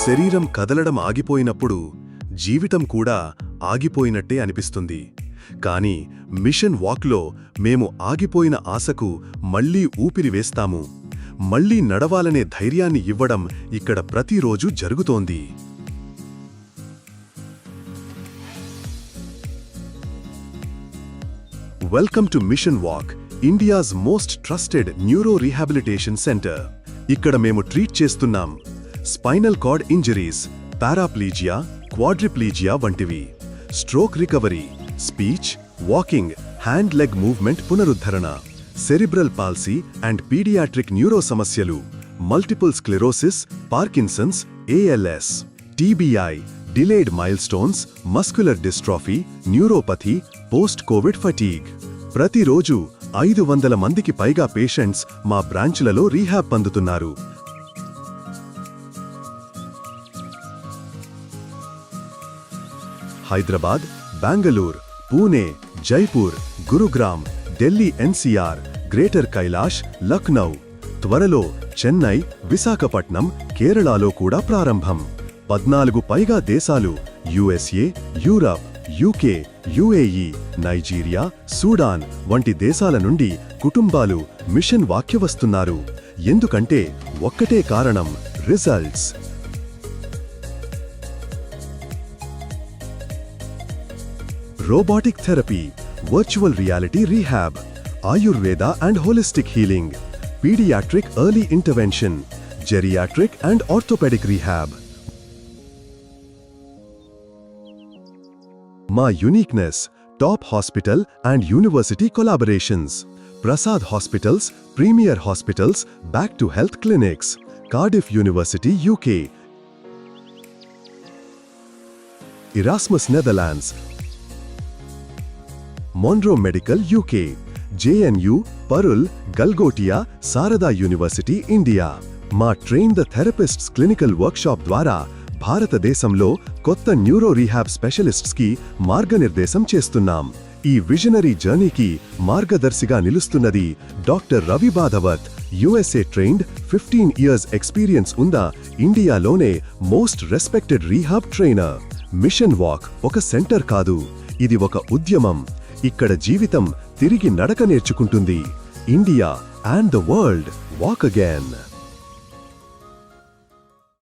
శరీరం కదలడం ఆగిపోయినప్పుడు జీవితం కూడా ఆగిపోయినట్టే అనిపిస్తుంది. కానీ మిషన్ వాక్లో మేము ఆగిపోయిన ఆశకు మళ్ళీ ఊపిరి వేస్తాము. మళ్ళీ నడవాలనే ధైర్యాన్ని ఇవ్వడం ఇక్కడ ప్రతిరోజు జరుగుతోంది. Welcome to Mission Walk India's most trusted neuro rehabilitation centre. ఇక్కడ మేము ట్రీట్ చేస్తున్నాం spinal cord injuries paraplegia quadriplegia వంటివి. Stroke recovery speech walking hand leg movement పునరుద్ధరణ cerebral palsy and paediatric neuro సమస్యలు multiple sclerosis Parkinson's ALS TBI delayed milestones muscular dystrophy neuropathy post covid fatigue. ప్రతిరోజు ఐదు వందల మందికి పైగా patients మా బ్రాంచ్లలో రీహాబ్ పొందుతున్నారు. Hyderabad Bengaluru Pune Jaipur Gurugram Delhi NCR Greater Kailash Lucknow. త్వరలో చెన్నై విశాఖపట్నం కేరళలో కూడా ప్రారంభం. పద్నాలుగు పైగా దేశాలు USA Europe UK UAE Nigeria Sudan వంటి దేశాల నుండి కుటుంబాలు మిషన్ వాక్యవస్తున్నారు. ఎందుకంటే ఒక్కటే కారణం results. robotic therapy, virtual reality rehab, Ayurveda and holistic healing, pediatric early intervention, geriatric and orthopedic rehab. My Uniqueness, top hospital and university collaborations. Prasad Hospitals, Premier Hospitals, Back to Health Clinics, Cardiff University, UK, Erasmus Netherlands, Monroe medical UK JNU, Parul Galgotia Sharda university India మా train the therapists clinical workshop ద్వారా భారతదేశంలో కొత్త neuro rehab స్పెషలిస్ట్స్కి మార్గనిర్దేశం చేస్తున్నాం. ఈ visionary జర్నీకి మార్గదర్శిగా నిలుస్తున్నది doctor Ravi Badhavath USA trained fifteen years experience ఉన్న ఇండియాలోనే most respected rehab trainer Mission Walk ఒక సెంటర్ కాదు ఇది ఒక ఉద్యమం. ఇక్కడ జీవితం తిరిగి నడక నేర్చుకుంటుంది. India and the world. Walk again.